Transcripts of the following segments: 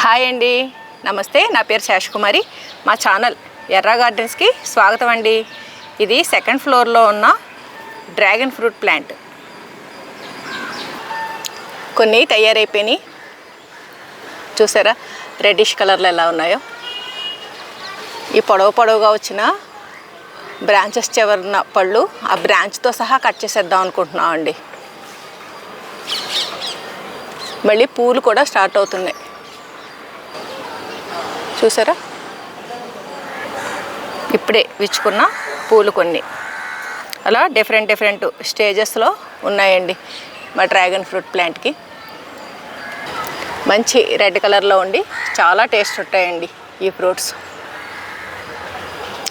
Hi అండి. నమస్తే నా పేరు శేషకుమారి మా ఛానల్ ఎర్ర గార్డెన్స్కి స్వాగతం అండి. ఇది సెకండ్ ఫ్లోర్లో ఉన్న డ్రాగన్ ఫ్రూట్ ప్లాంట్. కొన్ని తయారైపోయినాయి. చూసారా రెడ్డిష్ కలర్లో ఎలా ఉన్నాయో. ఈ పొడవు పొడవుగా వచ్చిన బ్రాంచెస్ చివరిన పళ్ళు ఆ బ్రాంచ్తో సహా కట్ చేసేద్దాం అనుకుంటున్నాం అండి మళ్ళీ పూలు కూడా స్టార్ట్ అవుతున్నాయి. చూసారా? ఇప్పుడే విచ్చుకున్న పూలు కొన్ని. అలా డిఫరెంట్ డిఫరెంట్ స్టేజెస్లో ఉన్నాయండి మా డ్రాగన్ ఫ్రూట్ ప్లాంట్కి మంచి రెడ్ కలర్లో ఉండి చాలా టేస్ట్ ఉంటాయండి ఈ ఫ్రూట్స్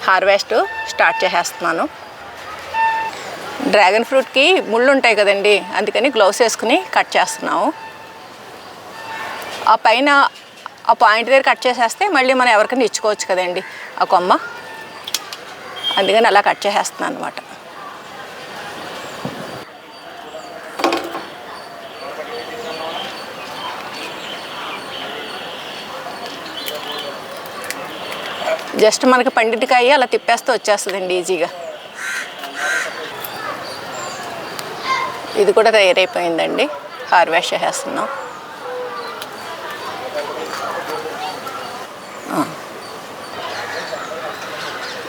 హార్వెస్ట్ స్టార్ట్ చేసేస్తున్నాను. డ్రాగన్ ఫ్రూట్కి ముళ్ళు ఉంటాయి కదండి అందుకని గ్లౌస్ వేసుకుని కట్ చేస్తున్నాము. ఆ పైన ఆ పాయింట్ దగ్గర కట్ చేసేస్తే మళ్ళీ మనం ఎవరికైనా ఇచ్చుకోవచ్చు కదండి ఆ కొమ్మ. అందుకని అలా కట్ చేసేస్తున్నాను అనమాట జస్ట్ మనకి పండిటికాయ అలా తిప్పేస్తే వచ్చేస్తుందండి ఈజీగా. ఇది కూడా తయారైపోయిందండి. హార్వెస్ట్ చేసేస్తున్నాం.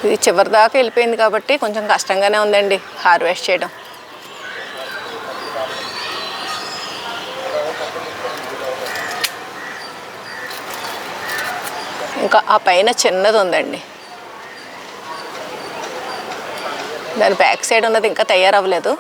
ఇది చివరి దాకా వెళ్ళిపోయింది కాబట్టి కొంచెం కష్టంగానే ఉందండి హార్వెస్ట్ చేయడం. ఇంకా ఆ పైన చిన్నది ఉందండి. దాని బ్యాక్ సైడ్ ఉన్నది ఇంకా తయారవ్వలేదు.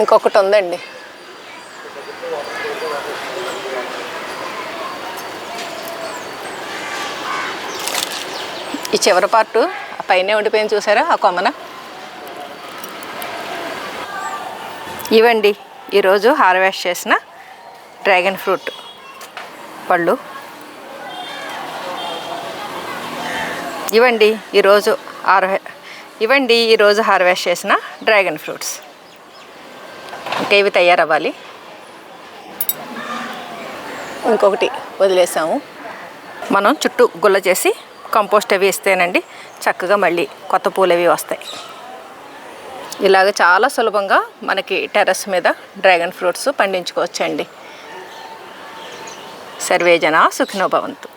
ఇంకొకటి ఉందండి. ఈ చివరి పార్టు ఆ పైన ఉండిపోయింది చూసారా? ఆ కొమ్మన? ఇవండి ఈరోజు హార్వెస్ట్ చేసిన డ్రాగన్ ఫ్రూట్ పళ్ళు. ఇవండి ఈరోజు హార్వె ఇవండి ఈరోజు హార్వెస్ట్ చేసిన డ్రాగన్ ఫ్రూట్స్. ఇంకా ఇవి తయారవ్వాలి? ఇంకొకటి వదిలేసాము. మనం చుట్టూ గుల్ల చేసి కంపోస్ట్ అవి ఇస్తేనండి చక్కగా మళ్ళీ కొత్త పూలు అవి వస్తాయి. ఇలాగ చాలా సులభంగా మనకి టెర్రస్ మీద డ్రాగన్ ఫ్రూట్స్ పండించుకోవచ్చండి. సర్వేజన సుఖినో భవంతు.